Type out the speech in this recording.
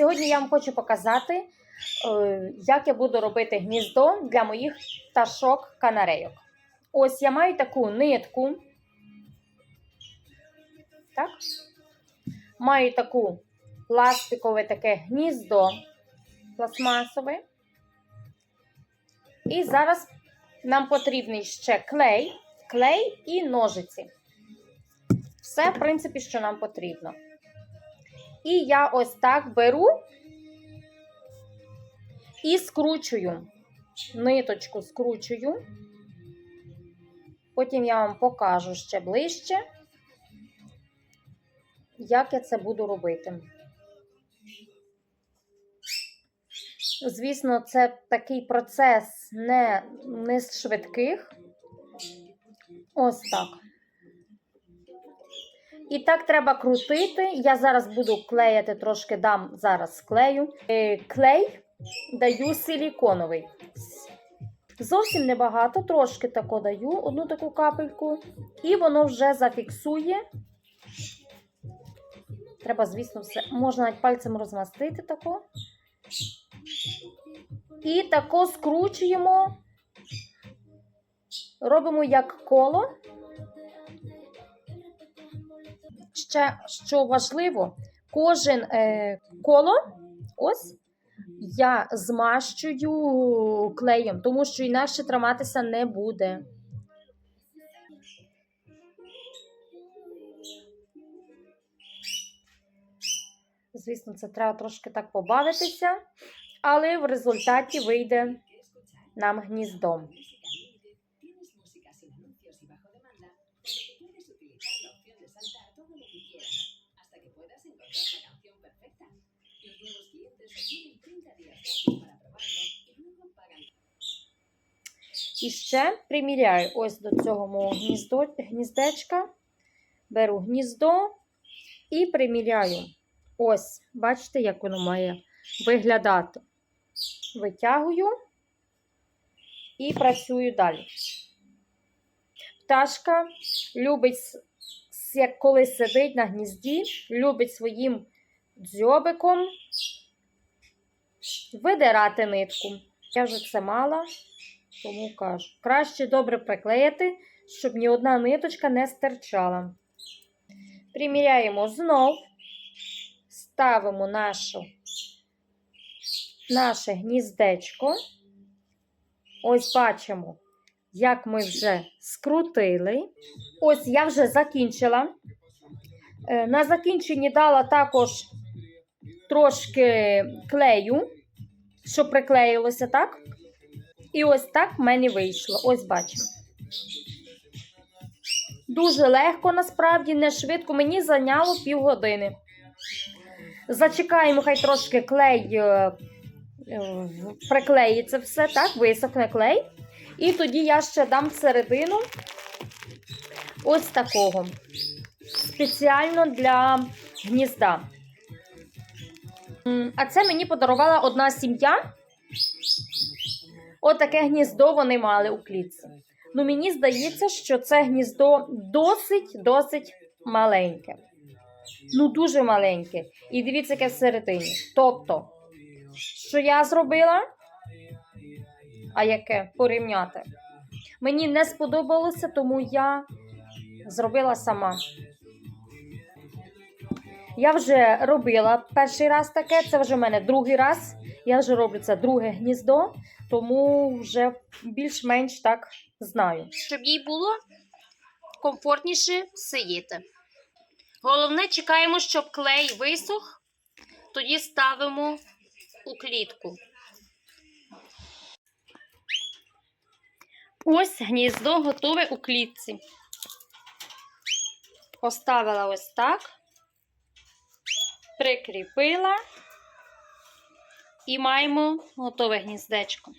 Сьогодні я вам хочу показати, е, як я буду робити гніздо для моїх пташок канарейок. Ось я маю таку нитку. Так? Маю таку пластикове таке гніздо пластмасове. І зараз нам потрібний ще клей, клей і ножиці. Все, в принципі, що нам потрібно. І я ось так беру і скручую. Ниточку скручую. Потім я вам покажу ще ближче, як я це буду робити. Звісно, це такий процес не, не з швидких. Ось так. І так треба крутити. Я зараз буду клеїти, трошки дам зараз клею. Е, Клей даю силіконовий. Зовсім небагато, трошки тако даю, одну таку капельку, і воно вже зафіксує. Треба, звісно, все. Можна навіть пальцем розмастити тако. І тако скручуємо, робимо як коло. Ще що важливо, кожен е, коло ось я змащую клеєм, тому що інакше триматися не буде. Звісно, це треба трошки так побавитися, але в результаті вийде нам гніздо. І ще приміряю ось до цього мого гніздо, гніздечка. Беру гніздо і приміряю. Ось, бачите, як воно має виглядати. Витягую і працюю далі. Пташка любить, коли сидить на гнізді, любить своїм дзьобиком видирати нитку. Я вже це мала. Тому кажу, краще добре приклеїти, щоб ні одна ниточка не стирчала. Приміряємо знов, ставимо нашу, наше гніздечко. Ось бачимо, як ми вже скрутили. Ось я вже закінчила. Е, На закінченні дала також трошки клею, щоб приклеїлося, так? І ось так в мене вийшло. Ось бачимо. Дуже легко, насправді, не швидко. Мені зайняло півгодини. Зачекаємо, хай трошки клей е, е, приклеїться все, так, висохне клей. І тоді я ще дам всередину ось такого. Спеціально для гнізда. А це мені подарувала одна сім'я. Отаке гніздо вони мали у клітці. Ну, мені здається, що це гніздо досить-досить маленьке. Ну, дуже маленьке. І дивіться, яке всередині. Тобто, що я зробила? А яке порівняти? Мені не сподобалося, тому я зробила сама. Я вже робила перший раз таке, це вже в мене другий раз. Я вже роблю це друге гніздо, тому вже більш-менш так знаю. щоб їй було комфортніше сидіти. Головне, чекаємо, щоб клей висох, тоді ставимо у клітку. Ось гніздо готове у клітці. Поставила ось так, прикріпила і маємо готове гніздечко.